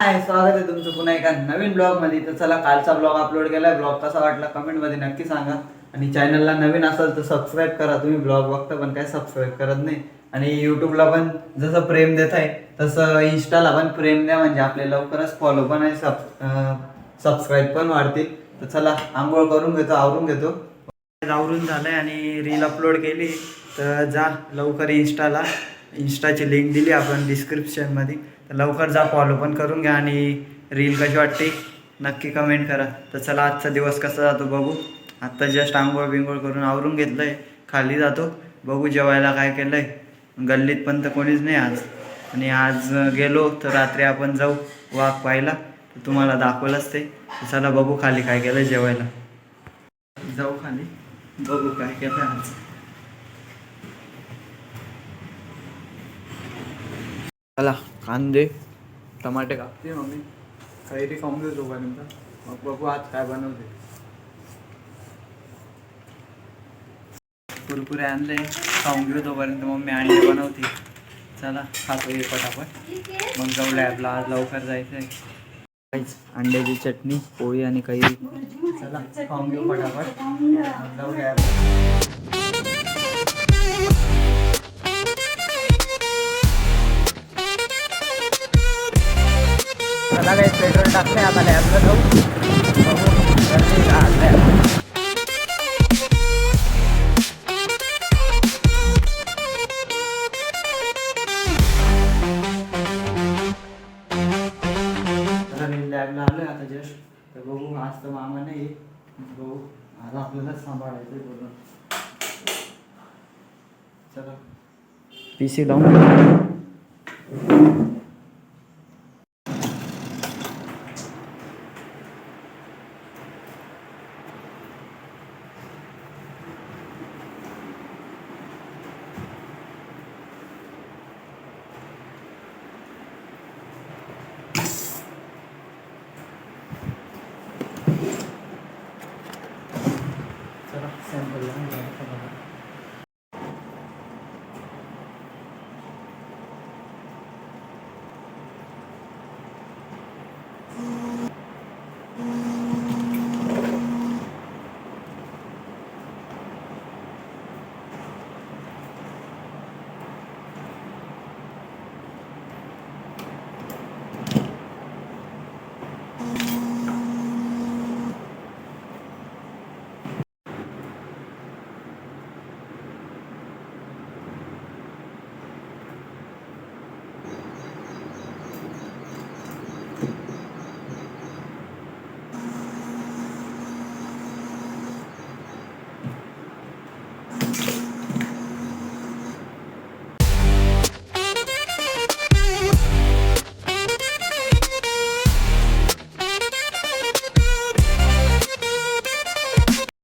हाय स्वागत आहे तुमचं पुन्हा एका नवीन ब्लॉगमध्ये तर चला कालचा ब्लॉग अपलोड केलाय. ब्लॉग कसा वाटला कमेंटमध्ये नक्की सांगा. आणि चॅनलला नवीन असाल तर सबस्क्राईब करा. तुम्ही ब्लॉग बघता पण काय सबस्क्राईब करत नाही. आणि युट्यूबला पण जसं प्रेम देत आहे तसं इन्स्टाला पण प्रेम द्या. म्हणजे आपले लवकरच फॉलो पण आहे सब सबस्क्राईब पण वाढतील. तर चला आंघोळ करून घेतो आवरून घेतो. आवरून झालंय आणि रील अपलोड केली. तर जा लवकर इन्स्टाला इन्स्टाची लिंक दिली आपण डिस्क्रिप्शनमध्ये तर लवकर जा फॉलो पण करून घ्या आणि रील कशी वाटते नक्की कमेंट करा. तर चला आजचा दिवस कसा जातो बघू. आत्ता जस्ट आंघोळ बिंघोळ करून आवरून घेतलं आहे खाली जातो. बघू जेवायला काय केलं आहे गल्लीत पण तर कोणीच नाही आज. आणि आज गेलो तर रात्री आपण जाऊ वाघ पाहायला. तर तुम्हाला दाखवलंच ते. चला बघू खाली काय केलं जेवायला. जाऊ खाली. बघू काय केलं आज. चला कांदे टमाटे कापते मम्मी. काही खाऊन घेऊ तोपर्यंत मग बघू आज काय बनवते. कुरकुरे आणले खाऊन घेऊ तोपर्यंत मम्मी अंडे बनवते. चला खातो हे पटापट. मग जाऊ लॅबला आज लवकर जायचं आहे अंड्याची चटणी पोळी आणि काही. चला खाऊन घेऊ पटापट. जाऊ लॅबला. मला काही पेट्रोल टाकले आता लॅबला जाऊ गर्दी. आता लॅबला आता जस्ट तर बघू आज तर मामा नाही बघू आज आपल्यालाच सांभाळायचं बोलून चला. पी सी लावून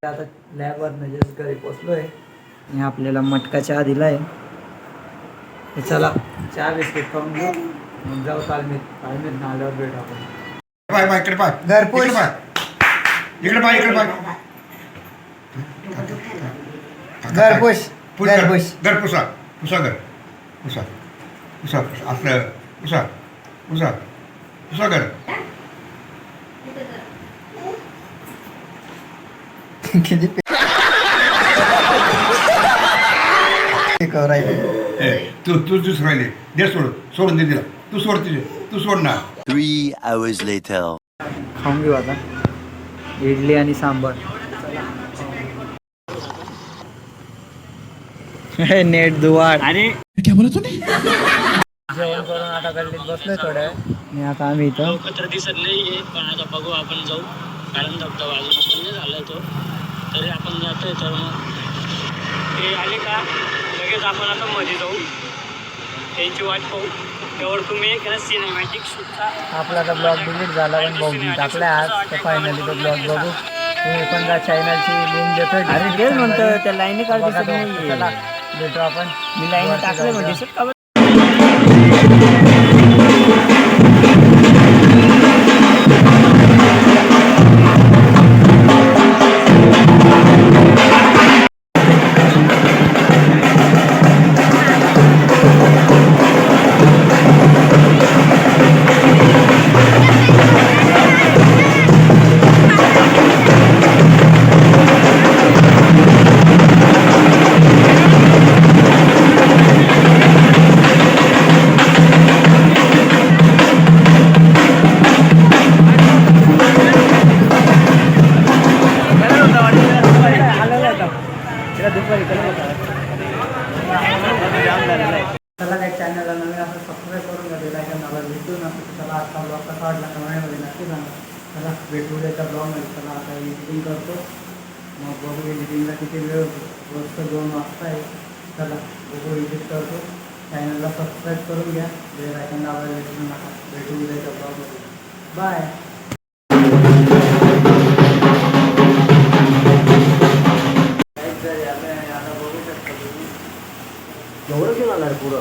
आता लॅबवर जस्ट घरी पोचलोय. आणि आपल्याला मटका चहा दिलाय तर चला चहा बिस्किट खाऊन घेऊ. मग जाऊ तालमीत. तालमीत नाल्यावर भेट आपण. पाय पाय इकडे पाय. घरपोच. इकडे पाय. पाय. घर पुसा. पुसा घर पुसा. पुसा पुसा. असं पुसा. पुसा. पुसा घर करायचं ए, तू तू तूच राहिले दे सोड सोडून दे तिला तू सोड तिथे तू सोड ना Three hours later. खाऊन घेऊ आता. इडली आणि सांबार. नेट दुवाड अरे जेवण करून आता गल्लीत बसलोय थोडं आणि आता आम्ही इथं. दिसत नाहीये पण आता बघू आपण जाऊ. कारण धबधबा अजून नाही झालाय तो. तरी आपण जातोय तर मग ते आले का? लगेच आपण आता मध्ये जाऊ. त्यांची वाट पाहू. त्यावर तुम्ही एक सिनेमॅटिक शूटचा आपला आता ब्लॉग डिलीट झाला पण भाऊ टाकलाय आज. तर फायनली तो ब्लॉग बघू. तुम्ही पण त्या चॅनलची लिंक देतोय. अरे तेच म्हणतो त्या लाईनी काढ दिसत चला भेटू आपण. मी लाईन टाकले म्हणजे जाम झालेला आहे त्याला चॅनलला सबस्क्राईब करून घ्या आहे भेटू त्याला आजचा ब्लॉग कसा वाटला कमेंटमध्ये नक्की सांगा त्याला भेटू द्यायचा त्याला आता एडिटिंग करतो मग बघू एडिटिंगला किती वेळ दोन वाजता आहे त्याला बघू एडिट करतो चॅनलला सबस्क्राईब करून घ्या बेल आयकन दाबायला भेटू नका भेटू द्यायचा ब्लॉगमध्ये बाय एवढं घेऊन आला पुढं?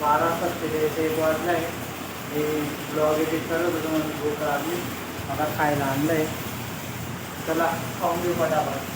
बारा सत्तेचाळीस एक वाजलाय मी ब्लॉग एडिट करत होतो म्हणून भूक लागली. मला खायला आणलंय. चला खाऊन घेऊ पटापट.